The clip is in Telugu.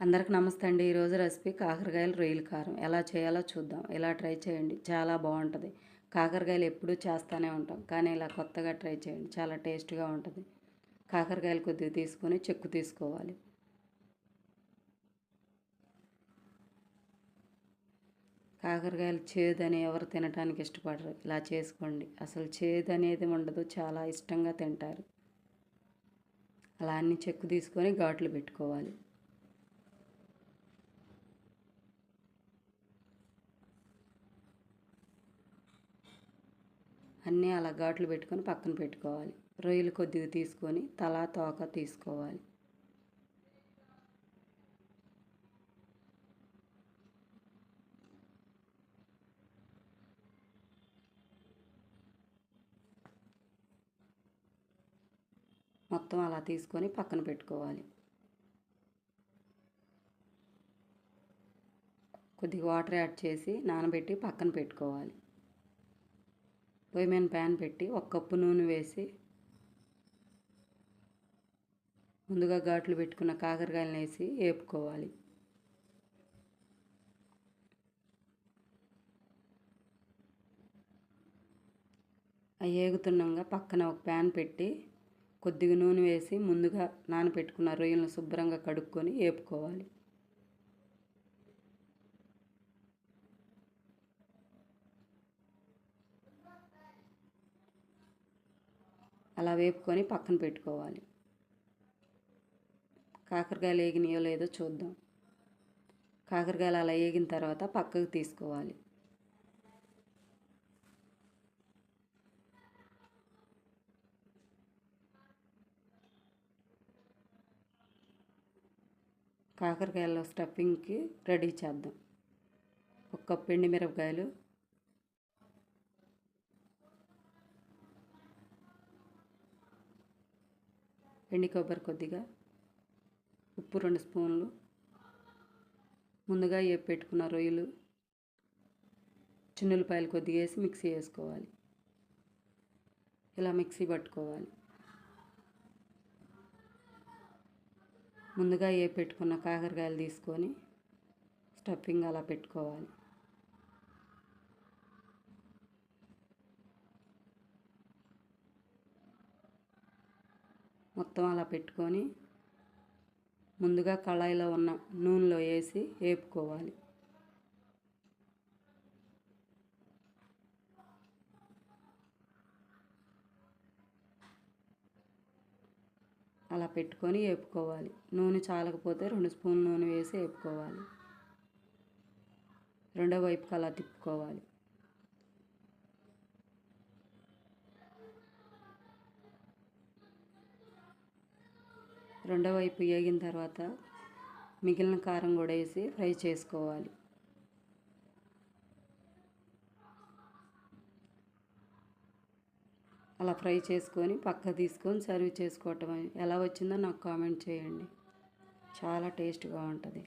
అందరికి నమస్తే అండి. ఈరోజు రెసిపీ కాకరకాయలు రొయ్యల కారం. ఎలా చేయాలో చూద్దాం. ఇలా ట్రై చేయండి. చాలా బాగుంటుంది. కాకరకాయలు ఎప్పుడూ చేస్తూనే ఉంటాం. కానీ ఇలా కొత్తగా ట్రై చేయండి. చాలా టేస్ట్గా ఉంటుంది. కాకరకాయలు కొద్దిగా తీసుకొని చెక్కు తీసుకోవాలి. కాకరకాయలు చేదని ఎవరు తినడానికి ఇష్టపడరు. ఇలా చేసుకోండి. అసలు చేదు అనేది ఉండదు. చాలా ఇష్టంగా తింటారు. అలా అన్ని చెక్కు తీసుకొని ఘాట్లు పెట్టుకోవాలి. అన్నీ అలా ఘాట్లు పెట్టుకొని పక్కన పెట్టుకోవాలి. రొయ్యలు కొద్దిగా తీసుకొని తల తోక తీసుకోవాలి. మొత్తం అలా తీసుకొని పక్కన పెట్టుకోవాలి. కొద్దిగా వాటర్ యాడ్ చేసి నానబెట్టి పక్కన పెట్టుకోవాలి. పొయ్యి మీద ప్యాన్ పెట్టి ఒక కప్పు నూనె వేసి ముందుగా ఘాట్లు పెట్టుకున్న కాకరకాయలను వేసి వేపుకోవాలి. అవి ఏగుతున్నాగా పక్కన ఒక ప్యాన్ పెట్టి కొద్దిగా నూనె వేసి ముందుగా నానబెట్టుకున్న రొయ్యలను శుభ్రంగా కడుక్కొని వేపుకోవాలి. అలా వేపుకొని పక్కన పెట్టుకోవాలి. కాకరకాయలు వేగినాయో లేదో చూద్దాం. కాకరకాయలు అలా వేగిన తర్వాత పక్కకు తీసుకోవాలి. కాకరకాయల స్టఫింగ్కి రెడీ చేద్దాం. ఒక కప్పు ఎండి మిరపకాయలు ఎండి కొబ్బరి కొద్దిగా ఉప్పు రెండు స్పూన్లు ముందుగా ఏ పెట్టుకున్న రొయ్యలు చిన్నులపాయలు కొద్దిగా వేసి మిక్సీ వేసుకోవాలి ఇలా మిక్సీ పట్టుకోవాలి. ముందుగా ఏ పెట్టుకున్న కాకరకాయలు తీసుకొని స్టఫింగ్ అలా పెట్టుకోవాలి. మొత్తం అలా పెట్టుకొని ముందుగా కళాయిలో ఉన్న నూనెలో వేసి వేపుకోవాలి. అలా పెట్టుకొని వేపుకోవాలి. నూనె చాలకపోతే రెండు స్పూన్ నూనె వేసి వేపుకోవాలి. రెండో వైపుకి అలా తిప్పుకోవాలి. రెండో వైపు వేగిన తర్వాత మిగిలిన కారం కూడా వేసి ఫ్రై చేసుకోవాలి. అలా ఫ్రై చేసుకొని పక్క తీసుకొని సర్వ్ చేసుకోవటం ఎలా వచ్చిందో నాకు కామెంట్ చేయండి. చాలా టేస్ట్గా ఉంటుంది.